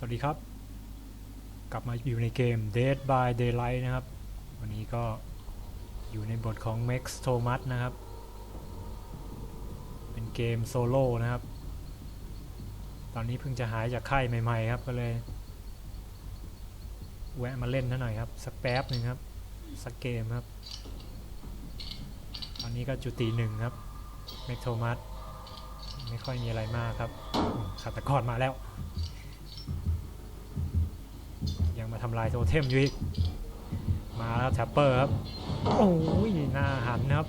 สวัสดีครับ กลับมาอยู่ในเกม Dead by Daylight นะครับ วันนี้ก็อยู่ในบทของ Max Thomas นะครับ เป็นเกมโซโล่นะครับ ตอนนี้เพิ่งจะหายจากไข้ใหม่ๆครับก็เลย แวะมาเล่นนะหน่อยครับ สักแป๊บหนึ่งครับ สักเกมครับ ตอนนี้ก็จุติหนึ่งครับ Max Thomas ไม่ค่อยมีอะไรมากครับอืมฆาตกรมาแล้ว ยัง มาทำลายโทเทมอยู่อีก มาแล้วแทปเปอร์ครับ โอ้ยหน้าหันครับ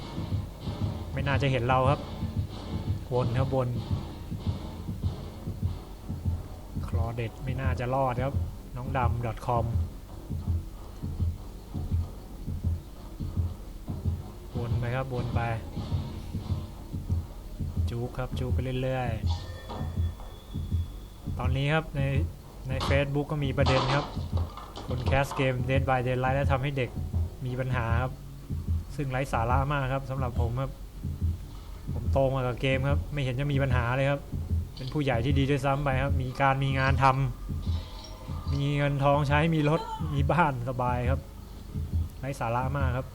ไม่น่าจะเห็นเราครับ วนครับวนคลอเด็ดไม่น่าจะรอดครับ น้องดำ .com วนไปครับวนไป จูกครับจูกไปเรื่อยๆ ตอนนี้ครับในใน Facebook ก็มีประเด็นครับ คนแคสเกม Dead by Daylight แล้วทำให้เด็กมีปัญหาครับ ซึ่งไร้สาระมากครับสำหรับผมครับ ผมโตมากับเกมครับ ไม่เห็นจะมีปัญหาเลยครับ เป็นผู้ใหญ่ที่ดีด้วยซ้ำไปครับ มีการมีงานทำมีเงินทองใช้มีรถมีบ้านสบายครับไร้สาระมากครับ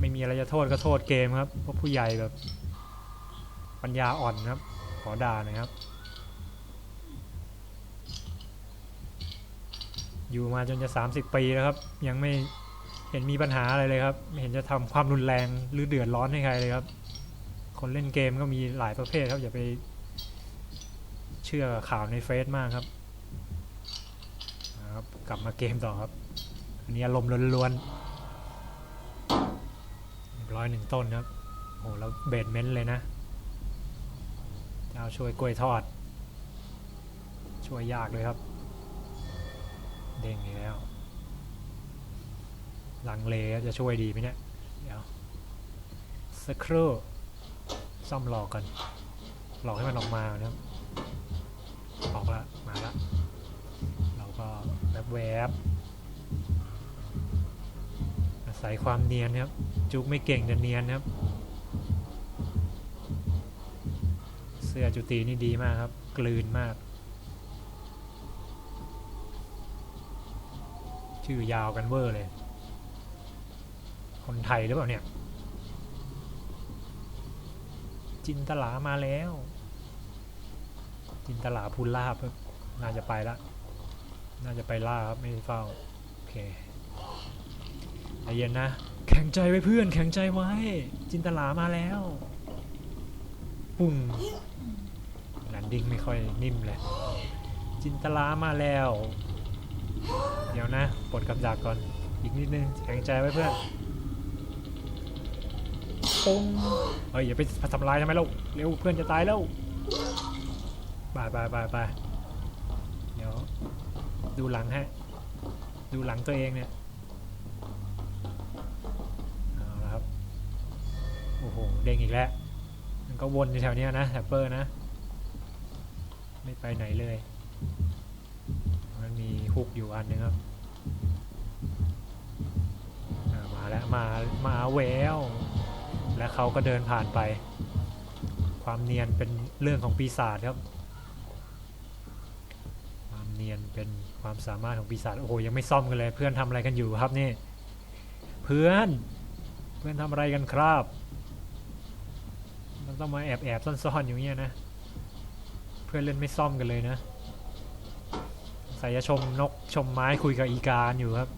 ไม่มีอะไรจะโทษก็โทษเกมครับเพราะผู้ใหญ่แบบ ปัญญาอ่อนครับ ขอด่าหนะครับ อยู่มาจนจะ 30 ปีแล้วครับ ยังไม่เห็นมีปัญหาอะไรเลยครับ ไม่เห็นจะทำความรุนแรงหรือเดือดร้อนให้ใครเลยครับ คนเล่นเกมก็มีหลายประเภทครับ อย่าไปเชื่อข่าวในเฟซมากครับครับ กลับมาเกมต่อครับ อันนี้อารมณ์ล้วนๆร้อยหนึ่งต้นครับโอ้โหแล้วเบดเมนต์เลยนะเจ้าช่วยกล้วยทอด ช่วยยากเลยครับ เด้งแล้ว ลังเลจะช่วยดีไหมเนี่ย เดี๋ยวสักครู่ซ่อมหลอกกันหลอกให้มันออกมาเนะครับออกละมาละเราก็แบบแวบๆอาศัยความเนียนครับ จุกไม่เก่งแต่เนียนครับ เสื้อจุตีนี่ดีมากครับ กลืนมาก ชื่อยาวกันเวอร์เลย คนไทยหรือเปล่าเนี่ย จินตลามาแล้ว จินตลาพูลาบน่าจะไปละน่าจะไปล่าครับไม่ได้เฝ้า โอเคใจเย็นนะ แข็งใจไว้เพื่อน แข็งใจไว้ จินตลามาแล้วปุ้งแลนดิ้งไม่ค่อยนิ่มเลย จินตลามาแล้ว เดี๋ยวนะปลดกับดักก่อน อีกนิดนึงแข็งใจไว้เพื่อนปุ้งเฮ้ยอย่าไปทำลายทำไมเล่าเร็วเพื่อนจะตายแล้วไปไปไปไปเดี๋ยวดูหลังฮะ ดูหลังตัวเองเนี่ยเอาละครับโอ้โหเด้งอีกแล้วมันก็วนอยู่แถวเนี้ยนะแทปเปอร์นะ ไม่ไปไหนเลย พุกอยู่อันนึงครับมาแล้วมามาแววและเขาก็เดินผ่านไป ความเนียนเป็นเรื่องของปีศาจครับ ความเนียนเป็นความสามารถของปีศาจโอ้โหยังไม่ซ่อมกันเลย เพื่อนทำอะไรกันอยู่ครับนี่ เพื่อนเพื่อนทำอะไรกันครับ มันต้องมาแอบแอบซ่อนๆอยู่เงี้ยนะ เพื่อนเล่นไม่ซ่อมกันเลยนะ ส่จะชมนกชมไม้คุยกับอีกาอยู่ครับ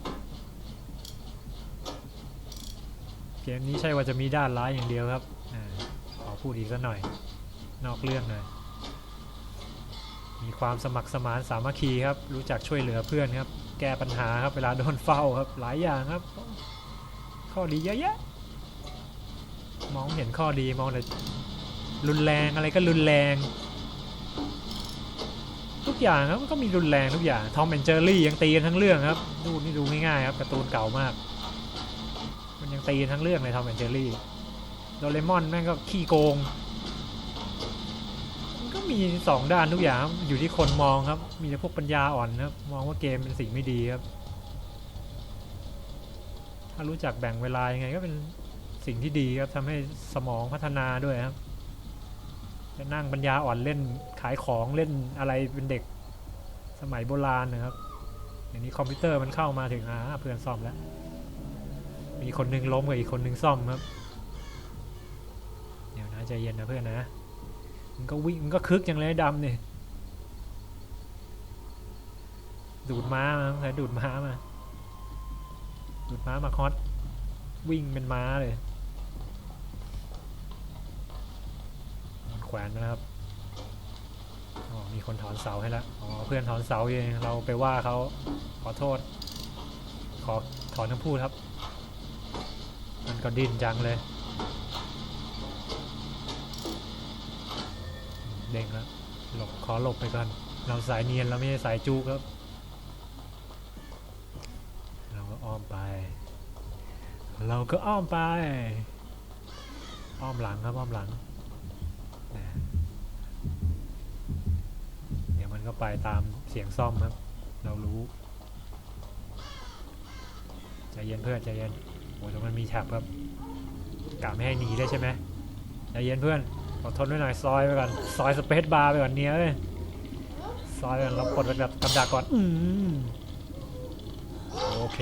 เกมนี้ใช่ว่าจะมีด้านร้ายอย่างเดียวครับอขอพูดอีกสักหน่อย นอกเรื่องหน่อย มีความสมัครสมานสามัคคีครับ รู้จักช่วยเหลือเพื่อนครับ แก้ปัญหาครับเวลาโดนเฝ้าครับ หลายอย่างครับ ข้อดีเยอะแยะ มองเห็นข้อดีมองแต่รุนแรงอะไรก็รุนแรง ทุกอย่างครับมันก็มีรุนแรงทุกอย่างทอมแอนเจอรี่ยังตีกันทั้งเรื่องครับ ดูนี่ดูง่ายๆครับการ์ตูนเก่ามาก มันยังตีกันทั้งเรื่องเลยทอมแอนเจอรี่โดเรมอนแม่งก็ขี้โกงมันก็มีสองด้านทุกอย่างอยู่ที่คนมองครับ มีแต่พวกปัญญาอ่อนครับ มองว่าเกมเป็นสิ่งไม่ดีครับ ถ้ารู้จักแบ่งเวลายังไงก็เป็นสิ่งที่ดีครับทำให้สมองพัฒนาด้วยครับ จะนั่งปัญญาอ่อนเล่นขายของเล่นอะไรเป็นเด็กสมัยโบราณนะครับอย่างนี้คอมพิวเตอร์มันเข้ามาถึงอ่าเพื่อนซ่อมแล้ว มีคนหนึงล้มกับอีกคนหนึงซ่อมครับ เดี๋ยวนะใจเย็นนะเพื่อนนะมันก็วิ่งมันก็คึกอย่างเลยดำเนี่ยดูดม้ามาใครดูดม้ามา ดูดม้ามาคอสวิ่งเป็นม้าเลยมันแข วนนะครับอ๋อมีคนถอนเสาให้แล้วอ๋อเพื่อนถอนเสาเองเราไปว่าเขาขอโทษ ขอถอนคำพูดครับ มันก็ดิ้นจังเลย เด้งแล้วหลบขอหลบไปก่อน เราสายเนียนเราไม่ใช่สายจูครับ เราก็อ้อมไป เราก็อ้อมไป อ้อมหลังครับอ้อมหลังนะ เดี๋ยวมันก็ไปตามเสียงซ่อมครับ เรารู้ใจเย็นเพื่อนใจเย็นโอ้ยแต่มันมีแท็บครับกะไม่ให้หนีเลยใช่ไหมใจเย็นเพื่อนอดทนไว้หน่อยซอยไปก่อนซอยสเปซบาร์ไปก่อนเนี่ยเอ้ยซอยไปก่อนเรากดแบบกำดักก่อนอืมโอเค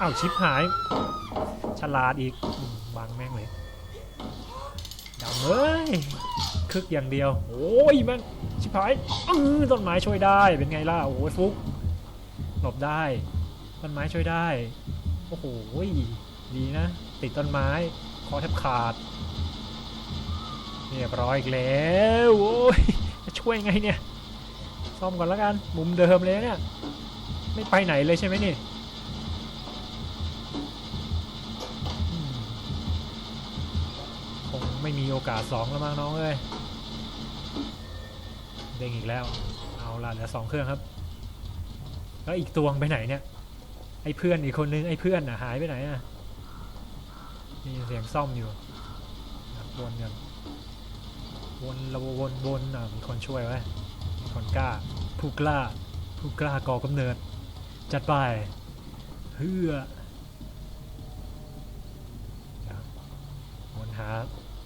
อ้าวชิปหาย ฉลาดอีกบังแม่งเลย เอ้ยคึกอย่างเดียว โอ้ยแมันชิบหายอื้อต้นไม้ช่วยได้เป็นไงล่ะโอ้ยฟุกหลบได้ ต้นไม้ช่วยได้ โอ้โหดีนะ ติดต้นไม้คอแทบขาดเรียบร้อยอีกแล้วโอ้ยจะช่วยไงเนี่ย ซ่อมก่อนแล้วกัน มุมเดิมเลยเนี่ย ไม่ไปไหนเลยใช่ไหมนี่ ไม่มีโอกาสสองแล้วมั้งน้องเอ้ยเด้งอีกแล้ว เอาละเหลือสองเครื่องครับ แล้วอีกตัวงไปไหนเนี่ย ไอ้เพื่อนอีกคนนึงไอ้เพื่อนน่ะหายไปไหนอะมีเสียงซ่อมอยู่วนกันวนระวนวนอะมีคนช่วยไว้มีคนกล้า ผู้กล้า ผู้กล้าก่อกำเนิด จัดไปเฮือวนหา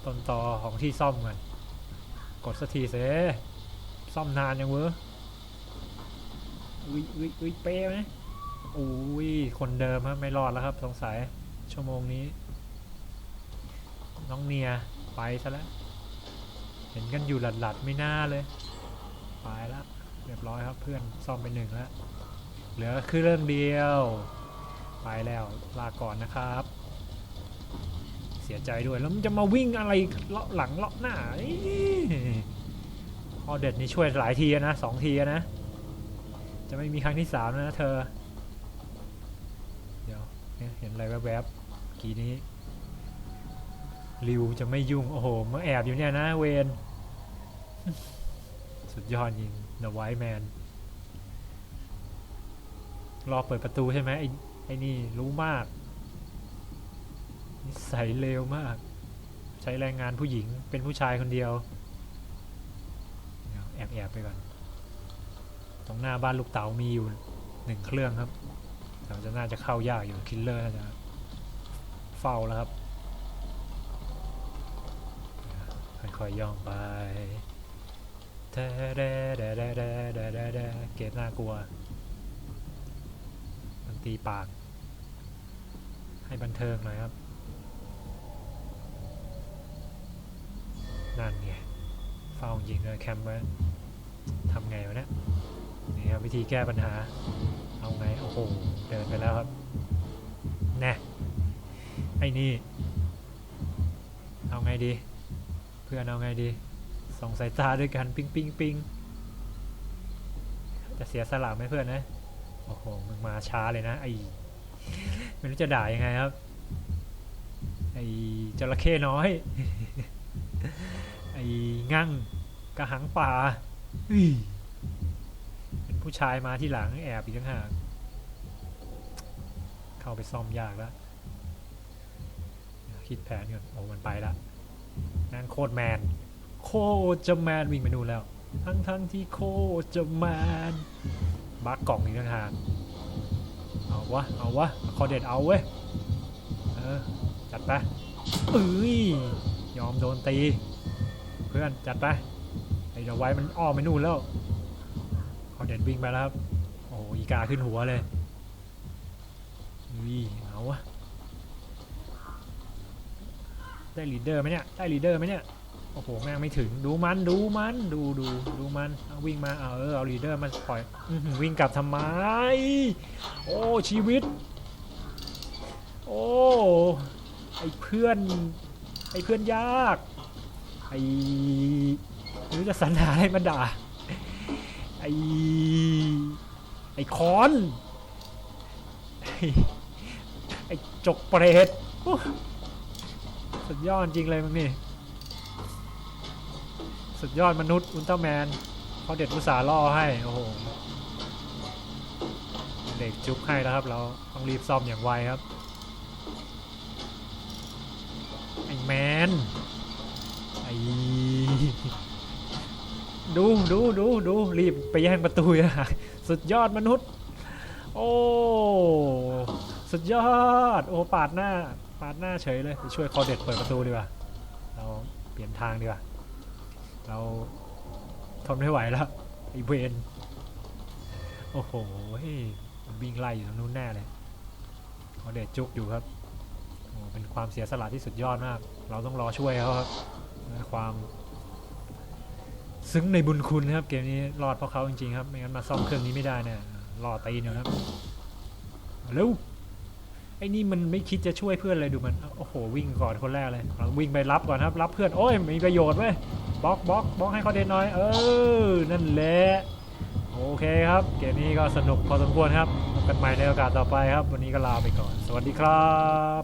ต้นตอของที่ซ่อมกันกดสักทีเสซ่อมนานยังเวออุ้ยอุ้ยอุ้ยเป๊ะไหมอุ้ยคนเดิมครับไม่รอดแล้วครับ สงสัยชั่วโมงนี้ น้องเนียไปซะแล้ว เห็นกันอยู่หลัดๆไม่น่าเลยไปละเรียบร้อยครับเพื่อนซ่อมไปหนึ่งแล้ว เหลือคือเรื่องเดียว ไปแล้วลาก่อนนะครับ เสียใจด้วยแล้วมันจะมาวิ่งอะไรเลาะหลังเลาะหน้าอี๋พอเด็ดนี่ช่วยหลายทีนะสองทีนะ จะไม่มีครั้งที่สามแล้วนะเธอ เดี๋ยวเห็นอะไรแวบๆเมื่อกี้นี้ริวจะไม่ยุ่ง โอ้โหมาแอบอยู่เนี่ยนะเวนสุดยอดยิง The White Man รอเปิดประตูใช่ไหมไอ้ไอ้นี่รู้มาก นิสัยเลวมาก ใช้แรงงานผู้หญิงเป็นผู้ชายคนเดียวแอบแอบไปก่อนตรงหน้าบ้านลูกเต๋ามีอยู่หนึ่งเครื่องครับแต่มันจะน่าจะเข้ายากอยู่คิลเลอร์น่าจะเฝ้าแล้วครับค่อยๆย่องไปแท้แด่แด่แด่แด่แด่แด่แด่เกมน่ากลัวมันตีปาก ให้บันเทิงหน่อยครับ นั่นไงเฝ้ายิงเลยแคมป์ไว้ทำไงวะเนี่ยนี่ครับวิธีแก้ปัญหา เอาไง โอ้โห เดินไปแล้วครับแน่ไอ้นี่ เอาไงดี เพื่อนเอาไงดีส่องสายตาด้วยกัน ปิ้งปิ้งปิ้งจะเสียสละไหมเพื่อนนะ โอ้โห มึงมาช้าเลยนะไอไม่รู้จะด่ายังไงครับ ไอจระเข้น้อย ไอ้งั่งกระหังป่าอุ้ยเป็นผู้ชายมาที่หลังแอบอีกต่างหากเข้าไปซ่อมยากแล้วเดี๋ยวคิดแผนก่อนโอ้มันไปแล้วนั่นโคตรแมน โคตรจะแมนวิ่งไปนู่นแล้ว ทั้งทั้งที่โคตรจะแมนบักกล่องอีกต่างหากเอาวะ เอาวะ คอเด็ดเอาเว้ย เออ จัดไปเอ้ย ยอมโดนตีเพื่อนจัดไปไอ้เดี๋ยวไว้มันอ้อมไปนู่นแล้วเขาเด่นวิ่งไปแล้วครับโอ้อีกาขึ้นหัวเลยอุ้ยเอาวะได้ลีดเดอร์ไหมเนี่ยได้ลีดเดอร์ไหมเนี่ยโอ้โหแม่งไม่ถึงดูมันดูมันดูดูดูมันเอาวิ่งมาเอาเออเอาลีดเดอร์มาปล่อยอวิ่งกลับทำไมโอ้ชีวิต โอ้ไอ้เพื่อนไอ้เพื่อนยาก ไอ้รู้จะสรรหาอะไรมาด่าไอ้ไอ้คอนไอ้ไอ้จกเปรตสุดยอดจริงเลยมึงนี่ สุดยอดมนุษย์อุลตร้าแมนเขาเด็ดอุตสาล่อให้ โอ้โห เด็กจุกให้แล้วครับ เราต้องรีบซ่อมอย่างไวครับ ไอ้แมน ดูดูดูดูรีบไปแย่งประตูนะสุดยอดมนุษย์ โอ้สุดยอด โอ้ปาดหน้า ปาดหน้าเฉยเลยไปช่วยคอเด็ดเปิดประตูดีกว่าเราเปลี่ยนทางดีกว่าเราทนไม่ไหวแล้วไอเวนโอ้โหวิ่งไล่อยู่ตรงนู้นแน่เลยเขาเดดจุกอยู่ครับโอ้เป็นความเสียสละที่สุดยอดมาก เราต้องรอช่วยเขาครับ ความซึ้งในบุญคุณนะครับ เกมนี้รอดเพราะเขาจริงๆครับ ไม่งั้นมาซ่อมเครื่องนี้ไม่ได้เนี่ยรอตีนอยู่ครับเร็วไอ้นี่มันไม่คิดจะช่วยเพื่อนเลยดูมันโอ้โหวิ่งก่อนคนแรกเลยวิ่งไปรับก่อนครับรับเพื่อนโอ้ยมีประโยชน์เว้ยบล็อกบล็อกบล็อกให้เขาเด่นหน่อย เออนั่นแหละโอเคครับ เกมนี้ก็สนุกพอสมควรครับพบกันใหม่ในโอกาสต่อไปครับ วันนี้ก็ลาไปก่อน สวัสดีครับ